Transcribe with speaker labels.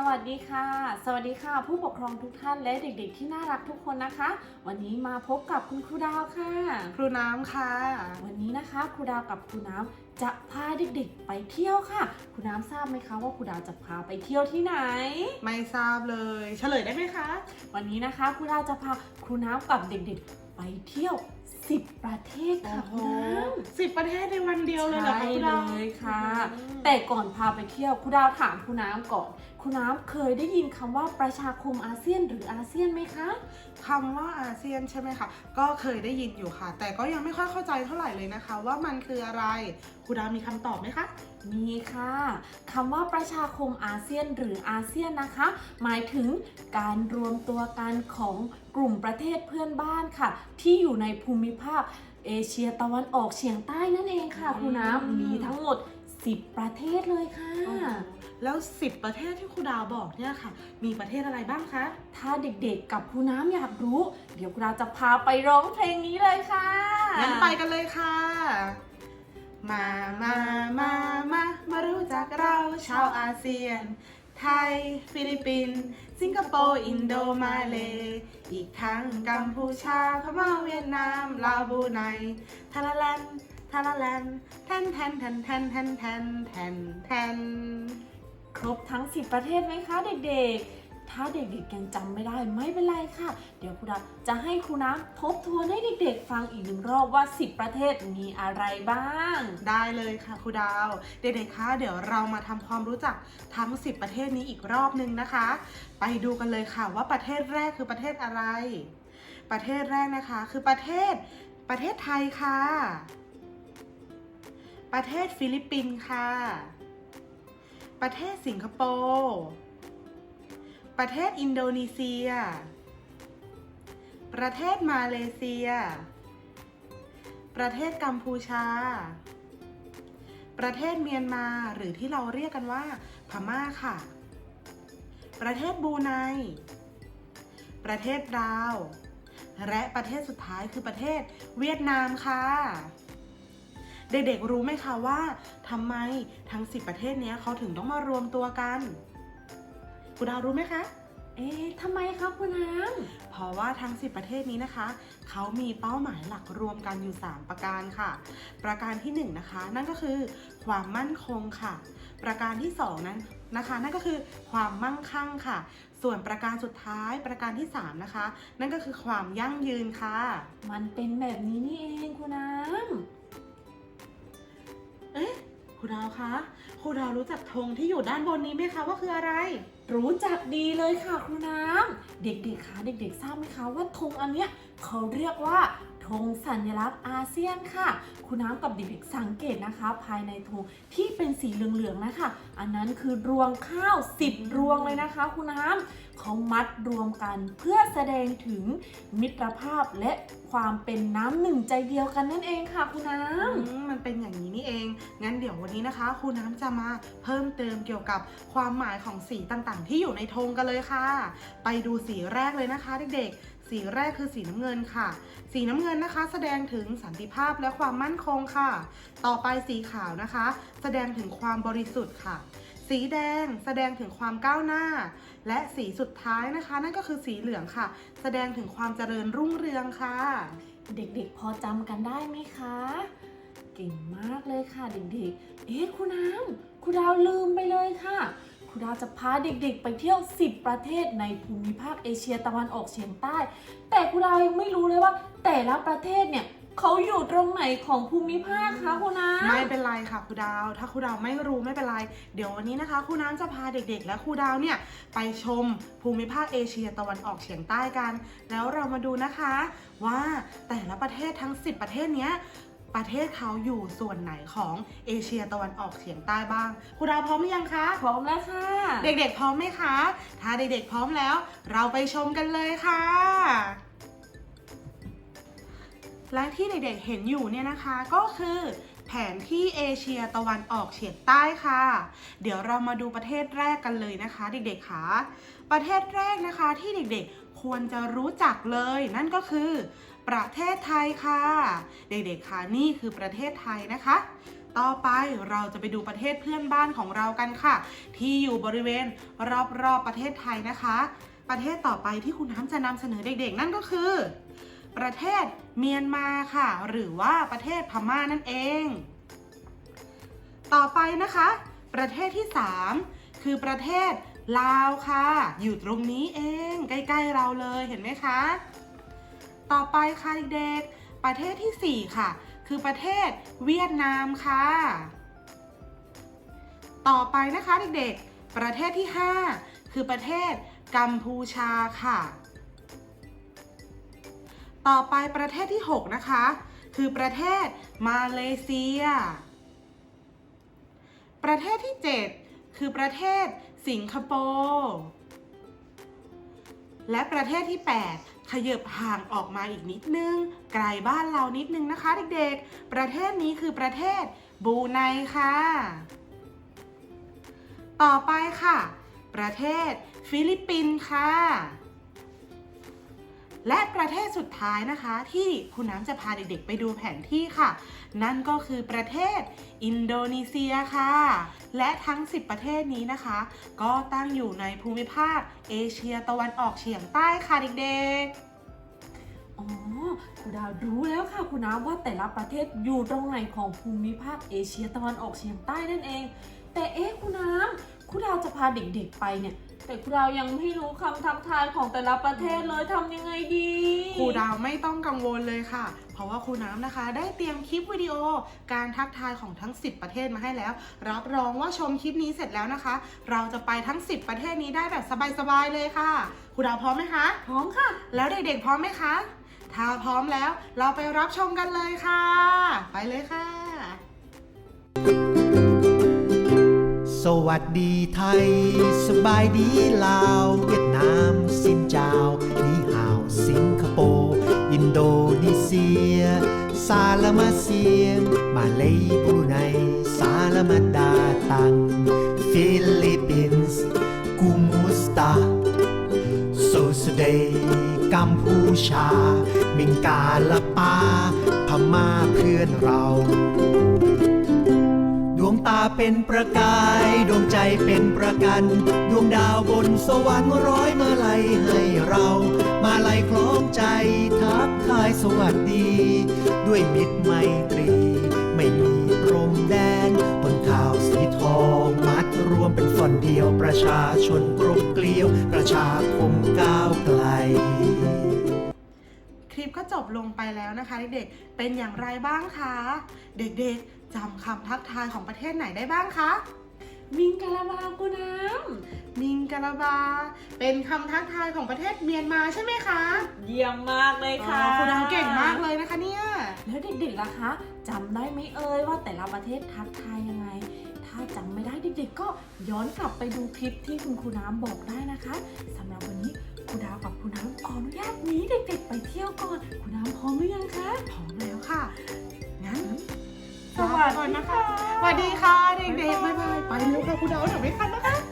Speaker 1: สวัสดีค่ะ สวัสดีค่ะ ผู้ปกครองทุกท่านและเด็กๆ ที่น่ารักทุกคนนะคะ วันนี้มาพบกับคุณครูดาวค่ะ
Speaker 2: ครูน้ำค่ะ
Speaker 1: วันนี้นะคะครูดาวกับครูน้ำจะพาเด็กๆ ไปเที่ยวค่ะ ครูน้ำทราบไหมคะว่าครูดาวจะพาไปเที่ยวที่ไหน
Speaker 2: ไม่ทราบเลย เฉลยได้ไหมคะ
Speaker 1: วันนี้นะคะครูดาวจะพาครูน้ำกับเด็กๆ ไปเที่ยว 10ประเทศค่ะครูน้ำ
Speaker 2: สิบประเทศในวันเดียวเลยเหรอ
Speaker 1: ใช่
Speaker 2: คะครู
Speaker 1: เล
Speaker 2: ดาวย
Speaker 1: ค่ะ
Speaker 2: อืม
Speaker 1: แต่ก่อนพาไปเที่ยวครูดาวถามครูน้ำก่อนครูน้ำเคยได้ยินคำว่าประชาคมอาเซียนหรืออาเซียนไหมคะ
Speaker 2: คำว่าอาเซียนใช่ไหมคะ ก็เคยได้ยินอยู่ค่ะ แต่ก็ยังไม่ค่อยเข้าใจเท่าไหร่เลยนะคะ ว่ามันคืออะไร ครูดาวมีคำตอบไหมคะ
Speaker 1: มีค่ะคำว่าประชาคมอาเซียนหรืออาเซียนนะคะ หมายถึงการรวมตัวกันของกลุ่มประเทศเพื่อนบ้านค่ะ ที่อยู่ในภูมิภาคเอเชียตะวันออกเฉียงใต้นั่นเองค่ะครูน้
Speaker 2: อืมำ
Speaker 1: มีทั้งหมด 10 ประเทศเลยค่ะ
Speaker 2: แล้วสิบประเทศที่ครูดาวบอกเนี่ยค่ะ มีประเทศอะไรบ้างคะ
Speaker 1: ถ้าเด็กๆกับครูน้ำอยากรู้ เดี๋ยวครูน้ำจะพาไปร้องเพลงนี้เลยค่ะ
Speaker 2: งั้นไปกันเลยค่ะ มา มา มา มา มารู้จักเราชาวอาเซียน ไทย ฟิลิปปินส์ สิงคโปร์ อินโด มาเล อีกทั้งกัมพูชา พม่า เวียดนาม ลาวบูไน ทาลาแลนทาลาแลนแทนแทนแทนแทนแทนแทนแทน
Speaker 1: ครบทั้ง 10 ประเทศไหมคะเด็กๆ ถ้าเด็กๆยังจำไม่ได้ไม่เป็นไรค่ะ เดี๋ยวครูน้ำจะให้ครูน้ำทบทวนให้เด็กๆ ฟังอีกหนึ่งรอบว่า 10 ประเทศมีอะไรบ้าง
Speaker 2: ได้เลยค่ะครูดาว เด็กๆคะเดี๋ยวเรามาทำความรู้จักทั้ง 10 ประเทศนี้อีกรอบนึงนะคะ ไปดูกันเลยค่ะว่าประเทศแรกคือประเทศอะไร ประเทศแรกนะคะคือประเทศประเทศไทยค่ะ ประเทศฟิลิปปินส์ค่ะ ประเทศสิงคโปร์ ประเทศอินโดนีเซีย ประเทศมาเลเซีย ประเทศกัมพูชา ประเทศเมียนมาหรือที่เราเรียกกันว่า พม่าค่ะ ประเทศบูไน ประเทศลาว และประเทศสุดท้ายคือประเทศเวียดนามค่ะเด็กๆรู้ไหมคะว่าทำไมทั้ง 10 ประเทศนี้เขาถึงต้องมารวมตัวกัน คุณดาวรู้ไหมคะ
Speaker 1: เอ๊ะทำไมคะครูน้ำ
Speaker 2: เพราะว่าทั้ง 10 ประเทศนี้นะคะ เขามีเป้าหมายหลักรวมกันอยู่ 3 ประการค่ะ ประการที่1นนะคะ นั่นก็คือความมั่นคงค่ะ ประการที่ 2 นั้นนะคะ นั่นก็คือความมั่งคั่งค่ะ ส่วนประการสุดท้ายประการที่ 3 นะคะ นั่นก็คือความยั่งยืนค่ะ
Speaker 1: มันเป็นแบบนี้นี่เองครูน้
Speaker 2: เอ๊ะครู ดาวคะครูดาวรู้จักธงที่อยู่ด้านบนนี้ไหมคะว่าคืออะไร
Speaker 1: รู้จักดีเลยค่ะครูน้ำเด็กๆคะเด็กๆทราบไหมคะว่าธงอันเนี้ยเขาเรียกว่า ธงสัญลักษณ์อาเซียนค่ะครูน้ำกับเด็กๆสังเกตนะคะ ภายในธงที่เป็นสีเหลืองๆนะคะ อันนั้นคือรวงข้าวสิบรวงเลยนะคะครูน้ำเขามัดรวมกันเพื่อแสดงถึงมิตรภาพและความเป็นน้ำหนึ่งใจเดียวกันนั่นเองค่ะครูน้ำ
Speaker 2: มมันเป็นอย่างนี้นี่เอง งั้นเดี๋ยววันนี้นะคะครูน้ำจะมาเพิ่มเติมเกี่ยวกับความหมายของสีต่างๆ ที่อยู่ในธงกันเลยค่ะ ไปดูสีแรกเลยนะคะเด็กๆ สีแรกคือสีน้ำเงินค่ะ สีน้ำเงินนะคะ แสดงถึงสันติภาพและความมั่นคงค่ะ ต่อไปสีขาวนะคะ แสดงถึงความบริสุทธิ์ค่ะ สีแดงแสดงถึงความก้าวหน้า และสีสุดท้ายนะคะ นั่นก็คือสีเหลืองค่ะ แสดงถึงความเจริญรุ่งเรืองค่ะ
Speaker 1: เด็กๆ พอจำกันได้ไหมคะ เก่งมากเลยค่ะเด็กๆ เอ๊ะครูน้ำครูดาวลืมไปเลยค่ะ ครูดาวจะพาเด็กๆ ไปเที่ยว 10 ประเทศในภูมิภาคเอเชียตะวันออกเฉียงใต้ แต่ครูดาวยังไม่รู้เลยว่า แต่ละประเทศเนี่ยเขาอยู่ตรงไหนของภูมิภาคคะครูน้ำ
Speaker 2: ไม่เป็นไรค่ะครูดาว ถ้าครูดาวไม่รู้ไม่เป็นไร เดี๋ยววันนี้นะคะครูน้ำจะพาเด็กๆ และครูดาวเนี่ยไปชมภูมิภาคเอเชียตะวันออกเฉียงใต้กัน แล้วเรามาดูนะคะว่าแต่ละประเทศทั้ง 10 ประเทศเนี้ย ประเทศเขาอยู่ส่วนไหนของเอเชียตะวันออกเฉียงใต้บ้างครูดาวพร้อมหรือยังคะ
Speaker 1: พร้อมแล้วค่ะ
Speaker 2: เด็กๆพร้อมไหมคะ ถ้าเด็กๆพร้อมแล้ว เราไปชมกันเลยค่ะและที่เด็กๆเห็นอยู่เนี่ยนะคะก็คือแผนที่เอเชียตะวันออกเฉียงใต้ค่ะ เดี๋ยวเรามาดูประเทศแรกกันเลยนะคะ เด็กๆค่ะ ประเทศแรกนะคะที่เด็กๆควรจะรู้จักเลย นั่นก็คือ ประเทศไทยค่ะ เด็กๆค่ะนี่คือประเทศไทยนะคะ ต่อไปเราจะไปดูประเทศเพื่อนบ้านของเรากันค่ะ ที่อยู่บริเวณรอบๆประเทศไทยนะคะ ประเทศต่อไปที่คุณน้ำจะนำเสนอเด็กๆ นั่นก็คือ ประเทศเมียนมาค่ะ หรือว่าประเทศพม่านั่นเอง ต่อไปนะคะ ประเทศที่ 3 คือประเทศลาวค่ะ อยู่ตรงนี้เอง ใกล้ ๆ เราเลยเห็นไหมคะ ต่อไปค่ะเด็กๆประเทศทีสี่ 4 ค่ะ คือประเทศเวียดนามค่ะ ต่อไปนะคะเด็กๆ ประเทศที่ 5 คือประเทศกัมพูชาค่ะ ต่อไปประเทศที่ 6 นะคะ คือประเทศมาเลเซีย ประเทศที่ 7 คือประเทศสิงคโปร์และประเทศที่ 8 ขยับห่างออกมาอีกนิดนึง ไกลบ้านเรานิดนึงนะคะเด็กๆ ประเทศนี้คือประเทศบูไนค่ะ ต่อไปค่ะ ประเทศฟิลิปปินส์ค่ะ และประเทศสุดท้ายนะคะ ที่คุณน้ำจะพาเด็กๆไปดูแผนที่ค่ะ นั่นก็คือประเทศอินโดนีเซียค่ะ และทั้ง 10 ประเทศนี้นะคะ ก็ตั้งอยู่ในภูมิภาคเอเชียตะวันออกเฉียงใต้ค่ะเด็กๆ
Speaker 1: อ๋อครูดาวรู้แล้วค่ะคุณน้ำว่าแต่ละประเทศอยู่ตรงไหนของภูมิภาคเอเชียตะวันออกเฉียงใต้นั่นเอง ครูดาวจะพาเด็กๆไปเนี่ย แต่ครูดาวยังไม่รู้คำทักทายของแต่ละประเทศเลยทำยังไงดี
Speaker 2: ๆครูดาวไม่ต้องกังวลเลยค่ะ เพราะว่าครูน้ำนะคะ ได้เตรียมคลิปวิดีโอการทักทายของทั้ง 10 ประเทศมาให้แล้ว รับรองว่าชมคลิปนี้เสร็จแล้วนะคะ เราจะไปทั้ง 10 ประเทศนี้ได้แบบสบายๆเลยค่ะครูดาวพร้อมไหมคะ
Speaker 1: พร้อมค่ะ
Speaker 2: แล้วเด็กๆพร้อมไหมคะ ถ้าพร้อมแล้วเราไปรับชมกันเลยค่ะ ไปเลยค่ะ
Speaker 3: ส วัสดีไทย สบายดีลาว เวียดนาม สินเจ้านีฮาว สิงคโปร์ อินโดนีเซีย ซาลามาเซีย มาเลยบรูไนซาลามาดาตัง ฟิลิปปินส์กูมูสตาโซสเดย์กัมพูชา มิงกาลปา พม่าเพื่อนเรา วงตาเป็นประกาย ดวงใจเป็นประกัน ดวงดาวบนสวรรค์ร้อยเมลัยให้เรา มาลัยคล้องใจทักทายสวัสดี ด้วยมิตรไมตรี ไม่มีพรมแดนต้นข้าวสีทองมัดรวมเป็นฟอนเดียวประชาชนกลมเกลียว ประชาคมก้าวไกล
Speaker 2: คลิปก็จบลงไปแล้วนะคะเด็กๆ เป็นอย่างไรบ้างคะ เด็กๆ จำคำทักทายของประเทศไหนได้บ้างคะ
Speaker 1: มิงกะลาบาคุณน้
Speaker 2: มิงกะลาบา เป็นคำทักทายของประเทศเมียนมาใช่ไหมคะำ
Speaker 1: เยี่ยมมากเลยค่ะ
Speaker 2: อ๋อคุณดาวเก่งมากเลยนะคะเนี่ย
Speaker 1: แล้วเด็กๆล่ะคะจำได้ไหมเอ่ยว่าแต่ละประเทศทักทายยังไง ถ้าจำไม่ได้เด็กๆ ก็ย้อนกลับไปดูคลิปที่คุณครูน้ำบอกได้นะคะสำหรับวันนี้ครูดาวกับครูน้ำขออนุญาตหนี้เด็กๆ ไปเที่ยวก่อนครูน้ำพร้อมหรือยังคะ
Speaker 2: พร้อมแล้วค่ะงั้น
Speaker 1: ส วัสดี
Speaker 2: คะ
Speaker 1: ค่ะ
Speaker 2: สวัสดีค่ะเด็กๆบ๊ายบายไปเร็วค่ะคุณดาวเดี๋ยวไม่ทันนะคะ